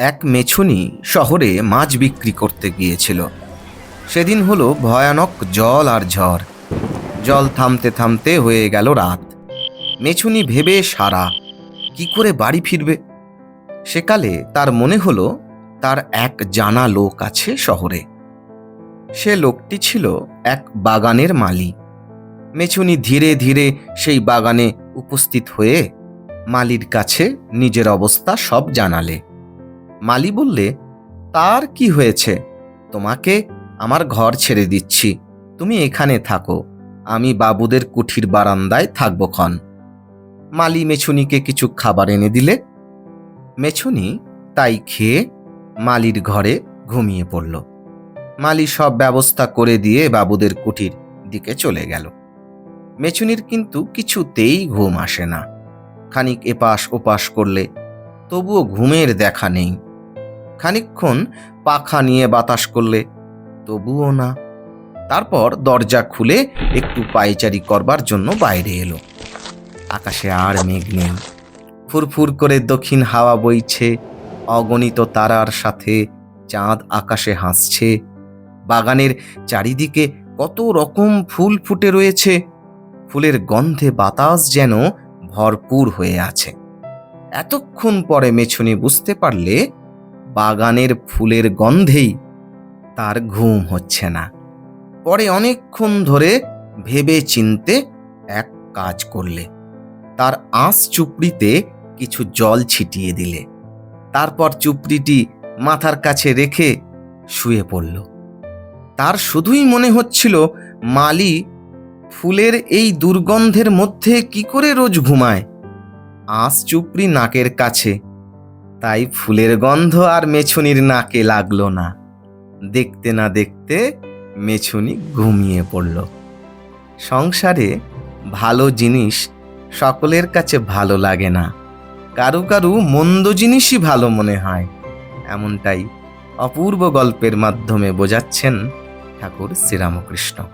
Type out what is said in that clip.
এক মেছুনি শহরে মাছ বিক্রি করতে গিয়েছিল। সেদিন হলো ভয়ানক জল আর ঝড়। জল থামতে থামতে হয়ে গেল রাত। মেছুনি ভেবে সারা, কি করে বাড়ি ফিরবে? সেকালে তার মনে হলো, তার এক জানা লোক আছে শহরে। সে লোকটি ছিল এক বাগানের মালি মেছুনি ধীরে ধীরে সেই বাগানে উপস্থিত হয়ে মালির কাছে নিজের অবস্থা সব জানালে। মালি বললে, তার কি হয়েছে? তোমাকে আমার ঘর ছেড়ে দিচ্ছি। তুমি এখানে থাকো। আমি বাবুদের কুঠির বারান্দায় থাকব ক্ষণ। মালি মেছুনিকে কিছু খাবার এনে দিলে। মেছুনি তাই খেয়ে মালির ঘরে ঘুমিয়ে পড়ল। মালি সব ব্যবস্থা করে দিয়ে বাবুদের কুঠির দিকে চলে গেল। মেছুনির কিন্তু কিছুতেই ঘুম আসে না। খানিক এপাশ ওপাশ করলে তবুও ঘুমের দেখা নেই। খানিকক্ষণ পাখা নিয়ে বাতাস করলে, তবুও না। তারপর দরজা খুলে একটু পায়চারি করবার জন্য বাইরে এলো। আকাশে আর মেঘ নেই। ফুরফুর করে দক্ষিণ হাওয়া বইছে। অগণিত তারার সাথে চাঁদ আকাশে হাসছে। বাগানের চারিদিকে কত রকম ফুল ফুটে রয়েছে। ফুলের গন্ধে বাতাস যেন ভরপুর হয়ে আছে। এতক্ষণ পরে মেছুনি বুঝতে পারলে বাগানের ফুলের গন্ধেই তার ঘুম হচ্ছে না। পরে অনেকক্ষণ ধরে ভেবে চিনতে এক কাজ করলে। তার আঁশ চুপড়িতে কিছু জল ছিটিয়ে দিলে। তারপর চুপড়িটি মাথার কাছে রেখে শুয়ে পড়ল। তার শুধুই মনে হচ্ছিল, মালি, ফুলের এই দুর্গন্ধের মধ্যে কি করে রোজ ঘুমায়? আঁশ চুপড়ি নাকের কাছে তাই ফুলের গন্ধ আর মেছুনির নাকে লাগল না। দেখতে না দেখতে মেছুনি ঘুমিয়ে পড়ল। সংসারে ভালো জিনিস সকলের কাছে ভালো লাগে না। কারু কারু মন্দ জিনিসই ভালো মনে হয়। এমনটাই অপূর্ব গল্পের মাধ্যমে বোঝাচ্ছেন ঠাকুর শ্রীরামকৃষ্ণ।